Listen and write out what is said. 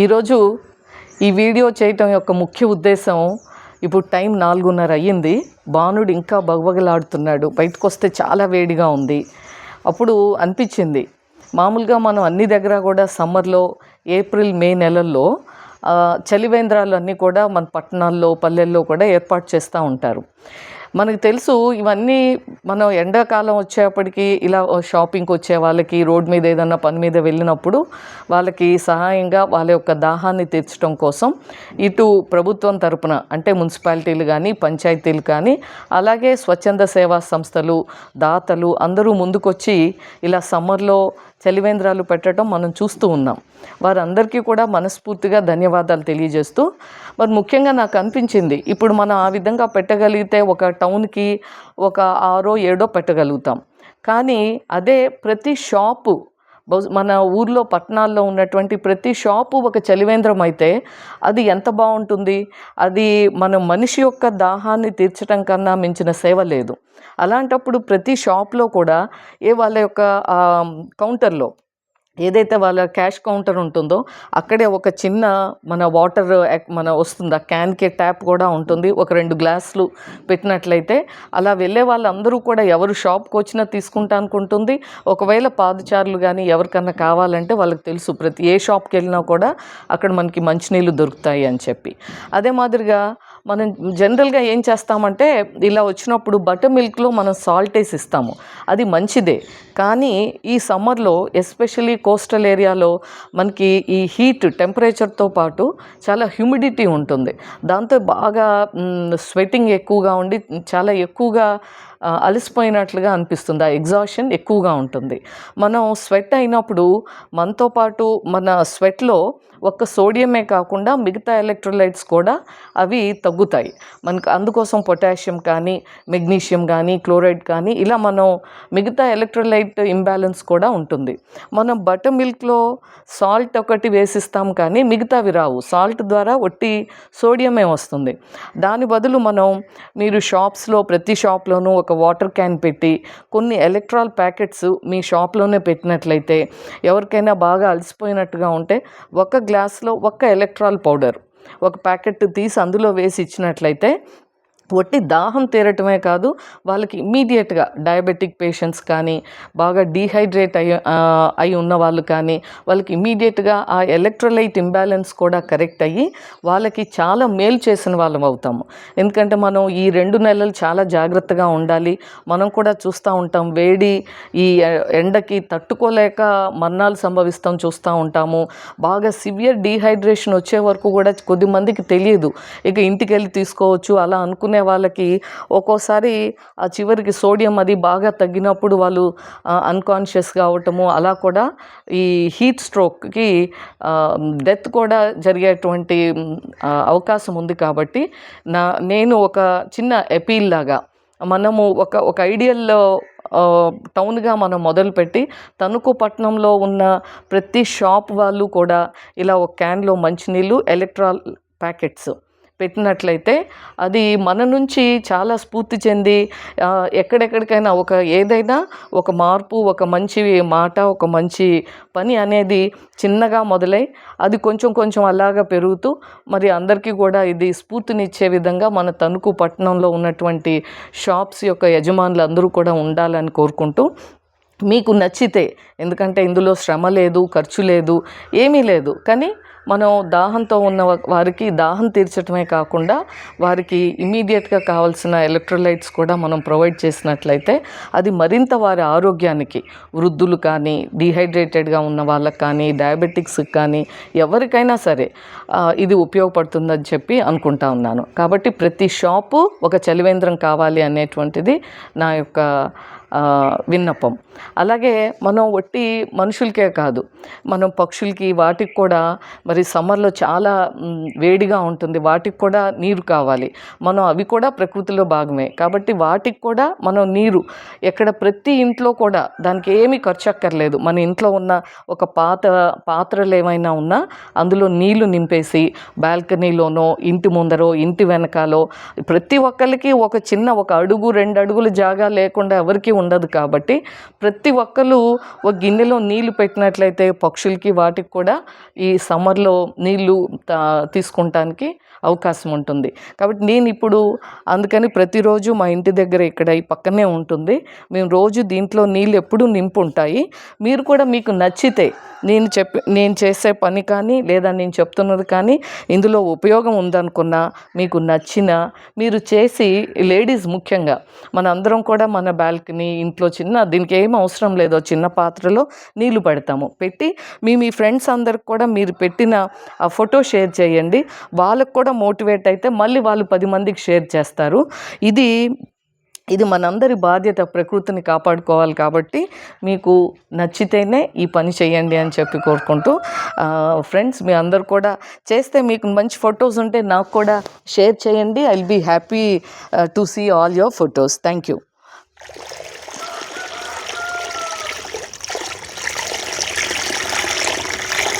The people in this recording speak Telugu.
ఈరోజు ఈ వీడియో చేయటం యొక్క ముఖ్య ఉద్దేశం ఇప్పుడు టైం నాలుగున్నర అయ్యింది. బాణుడు ఇంకా బగబగలాడుతున్నాడు బయటకు వస్తే చాలా వేడిగా ఉంది. అప్పుడు అనిపించింది. మామూలుగా మనం అన్ని దగ్గర కూడా సమ్మర్లో ఏప్రిల్ మే నెలల్లో చలివేంద్రాలు అన్నీ కూడా మన పట్టణాల్లో పల్లెల్లో కూడా ఏర్పాటు చేస్తూ ఉంటారు. మనకు తెలుసు ఇవన్నీ మనం ఎండాకాలం వచ్చేప్పటికి ఇలా షాపింగ్కి వచ్చే వాళ్ళకి రోడ్ మీద ఏదన్నా పని మీద వెళ్ళినప్పుడు వాళ్ళకి సహాయంగా వాళ్ళ యొక్క దాహాన్ని తీర్చడం కోసం ఇటు ప్రభుత్వం తరపున అంటే మున్సిపాలిటీలు కానీ పంచాయతీలు కానీ అలాగే స్వచ్ఛంద సేవా సంస్థలు దాతలు అందరూ ముందుకొచ్చి ఇలా సమ్మర్లో చలివేంద్రాలు పెట్టడం మనం చూస్తూ ఉన్నాం. వారందరికీ కూడా మనస్ఫూర్తిగా ధన్యవాదాలు తెలియజేస్తూ మరి ముఖ్యంగా నాకు అనిపించింది ఇప్పుడు మనం ఆ విధంగా పెట్టగలిగితే ఒక టౌన్కి ఒక ఆరో ఏడో పెట్టగలుగుతాం. కానీ అదే ప్రతి షాపు మన ఊర్లో పట్టణాల్లో ఉన్నటువంటి ప్రతి షాపు ఒక చలివేంద్రం అయితే అది ఎంత బాగుంటుంది? అది మన మనిషి యొక్క దాహాన్ని తీర్చడం కన్నా మించిన సేవ లేదు. అలాంటప్పుడు ప్రతి షాప్లో కూడా ఏ వాళ్ళ యొక్క కౌంటర్లో ఏదైతే వాళ్ళ క్యాష్ కౌంటర్ ఉంటుందో అక్కడే ఒక చిన్న మన వాటర్ మన వస్తుంది ఆ క్యాన్కే ట్యాప్ కూడా ఉంటుంది. ఒక రెండు గ్లాసులు పెట్టినట్లయితే అలా వెళ్ళే వాళ్ళందరూ కూడా ఎవరు షాప్కి వచ్చినా తీసుకుంటా అనుకుంటుంది. ఒకవేళ పాదచారులు కానీ ఎవరికన్నా కావాలంటే వాళ్ళకి తెలుసు ప్రతి ఏ షాప్కి వెళ్ళినా కూడా అక్కడ మనకి మంచినీళ్ళు దొరుకుతాయి అని చెప్పి. అదే మాదిరిగా మనం జనరల్గా ఏం చేస్తామంటే ఇలా వచ్చినప్పుడు బటర్ మిల్క్లో మనం సాల్ట్ వేసి ఇస్తాము. అది మంచిదే. కానీ ఈ సమ్మర్లో ఎస్పెషలీ కోస్టల్ ఏరియాలో మనకి ఈ హీట్ టెంపరేచర్తో పాటు చాలా హ్యూమిడిటీ ఉంటుంది. దాంతో బాగా స్వెట్టింగ్ ఎక్కువగా ఉండి చాలా ఎక్కువగా అలసిపోయినట్లుగా అనిపిస్తుంది. ఆ ఎగ్జాషన్ ఎక్కువగా ఉంటుంది. మనం స్వెట్ అయినప్పుడు మనతో పాటు మన స్వెట్లో ఒక్క సోడియమే కాకుండా మిగతా ఎలక్ట్రోలైట్స్ కూడా అవి తగ్గుతాయి. మనకు అందుకోసం పొటాషియం కానీ మెగ్నీషియం కానీ క్లోరైడ్ కానీ ఇలా మనం మిగతా ఎలక్ట్రోలైట్ ఇంబ్యాలెన్స్ కూడా ఉంటుంది. మనం బటర్ మిల్క్లో సాల్ట్ ఒకటి వేసిస్తాం కానీ మిగతావి రావు. సాల్ట్ ద్వారా ఒట్టి సోడియమే వస్తుంది. దాని బదులు మనం మీరు షాప్స్లో ప్రతి షాప్లోనూ ఒక వాటర్ క్యాన్ పెట్టి కొన్ని ఎలక్ట్రాల్ ప్యాకెట్స్ మీ షాప్లోనే పెట్టినట్లయితే ఎవరికైనా బాగా అలసిపోయినట్టుగా ఉంటే ఒక గ్లాస్లో ఒక్క ఎలక్ట్రాల్ పౌడర్ ఒక ప్యాకెట్ తీసి అందులో వేసి ఇచ్చినట్లయితే వట్టి దాహం తీరటమే కాదు వాళ్ళకి ఇమ్మీడియట్గా డయాబెటిక్ పేషెంట్స్ కానీ బాగా డీహైడ్రేట్ అయి అయి ఉన్న వాళ్ళు కానీ వాళ్ళకి ఇమీడియట్గా ఆ ఎలక్ట్రోలైట్ ఇంబ్యాలెన్స్ కూడా కరెక్ట్ అయ్యి వాళ్ళకి చాలా మేలు చేసిన వాళ్ళం అవుతాము. ఎందుకంటే మనం ఈ రెండు నెలలు చాలా జాగ్రత్తగా ఉండాలి. మనం కూడా చూస్తూ ఉంటాం వేడి ఈ ఎండకి తట్టుకోలేక మరణాలు సంభవిస్తాం చూస్తూ ఉంటాము. బాగా సివియర్ డీహైడ్రేషన్ వచ్చే వరకు కూడా కొద్ది మందికి తెలియదు. ఇక ఇంటికి వెళ్ళి తీసుకోవచ్చు అలా అనుకునే వాళ్ళకి ఒక్కోసారి ఆ చివరికి సోడియం అది బాగా తగ్గినప్పుడు వాళ్ళు అన్కాన్షియస్గా అవటము అలా కూడా ఈ హీట్ స్ట్రోక్కి డెత్ కూడా జరిగేటువంటి అవకాశం ఉంది కాబట్టి నా నేను ఒక చిన్న ఎపీల్ లాగా మనము ఒక ఒక ఐడియల్ టౌన్గా మనం మొదలుపెట్టి తణుకు పట్టణంలో ఉన్న ప్రతి షాప్ వాళ్ళు కూడా ఇలా ఒక క్యాన్లో మంచినీళ్ళు ఎలక్ట్రాల్ ప్యాకెట్స్ పెట్టినట్లయితే అది మన నుంచి చాలా స్ఫూర్తి చెంది ఎక్కడెక్కడికైనా ఒక ఏదైనా ఒక మార్పు ఒక మంచి మాట ఒక మంచి పని అనేది చిన్నగా మొదలై అది కొంచెం కొంచెం అలాగా పెరుగుతూ మరి అందరికీ కూడా ఇది స్ఫూర్తినిచ్చే విధంగా మన తణుకు పట్టణంలో ఉన్నటువంటి షాప్స్ యొక్క యజమానులు అందరూ కూడా ఉండాలని కోరుకుంటూ మీకు నచ్చితే ఎందుకంటే ఇందులో శ్రమ లేదు ఖర్చు లేదు ఏమీ లేదు. కానీ మనం దాహంతో ఉన్న వారికి దాహం తీర్చడమే కాకుండా వారికి ఇమీడియట్గా కావాల్సిన ఎలక్ట్రోలైట్స్ కూడా మనం ప్రొవైడ్ చేసినట్లయితే అది మరింత వారి ఆరోగ్యానికి వృద్ధులు కానీ డీహైడ్రేటెడ్గా ఉన్న వాళ్ళకి కానీ డయాబెటిక్స్కి కానీ ఎవరికైనా సరే ఇది ఉపయోగపడుతుందని చెప్పి అనుకుంటా ఉన్నాను. కాబట్టి ప్రతి షాపు ఒక చలివేంద్రం కావాలి అనేటువంటిది నా యొక్క విన్నపం. అలాగే మనం ఒట్టి మనుషులకే కాదు మనం పక్షులకి వాటికి కూడా మరి సమ్మర్లో చాలా వేడిగా ఉంటుంది. వాటికి కూడా నీరు కావాలి. మనం అవి కూడా ప్రకృతిలో భాగమే. కాబట్టి వాటికి కూడా మనం నీరు. ఎక్కడ ప్రతి ఇంట్లో కూడా దానికి ఏమీ ఖర్చు అక్కర్లేదు మన ఇంట్లో ఉన్న ఒక పాత పాత్రలు ఏమైనా ఉన్నా అందులో నీళ్ళు నింపేసి బాల్కనీలోనో ఇంటి ముందరో ఇంటి వెనకాలో ప్రతి ఒక్కరికి ఒక చిన్న ఒక అడుగు రెండు అడుగుల జాగా లేకుండా ఎవరికి ఉండదు కాబట్టి ప్రతి ఒక్కరు ఒక గిన్నెలో నీళ్ళు పెట్టినట్లయితే పక్షులకి వాటికి కూడా ఈ సమ్మర్లో నీళ్ళు తీసుకుంటానికి అవకాశం ఉంటుంది. కాబట్టి నేను ఇప్పుడు అందుకని ప్రతిరోజు మా ఇంటి దగ్గర ఇక్కడ ఈ పక్కనే ఉంటుంది. మేము రోజు దీంట్లో నీళ్ళు ఎప్పుడూ నింపు ఉంటాయి మీరు కూడా మీకు నచ్చితే నేను చెప్పి నేను చేసే పని కానీ లేదా నేను చెప్తున్నది కానీ ఇందులో ఉపయోగం ఉందనుకున్నా మీకు నచ్చిన మీరు చేసి లేడీస్ ముఖ్యంగా మన అందరం కూడా మన బాల్కనీ ఇంట్లో చిన్న దీనికి ఏం అవసరం లేదో చిన్న పాత్రలో నీళ్ళు పెడతాము. పెట్టి మీ మీ ఫ్రెండ్స్ అందరికి కూడా మీరు పెట్టిన ఆ ఫోటో షేర్ చేయండి. వాళ్ళకు కూడా మోటివేట్ అయితే మళ్ళీ వాళ్ళు పది మందికి షేర్ చేస్తారు. ఇది ఇది మనందరి బాధ్యత ప్రకృతిని కాపాడుకోవాలి కాబట్టి మీకు నచ్చితేనే ఈ పని చేయండి అని చెప్పి కోరుకుంటూ ఫ్రెండ్స్ మీ అందరు కూడా చేస్తే మీకు మంచి ఫొటోస్ ఉంటే నాకు కూడా షేర్ చేయండి. I will be happy to see all your photos thank you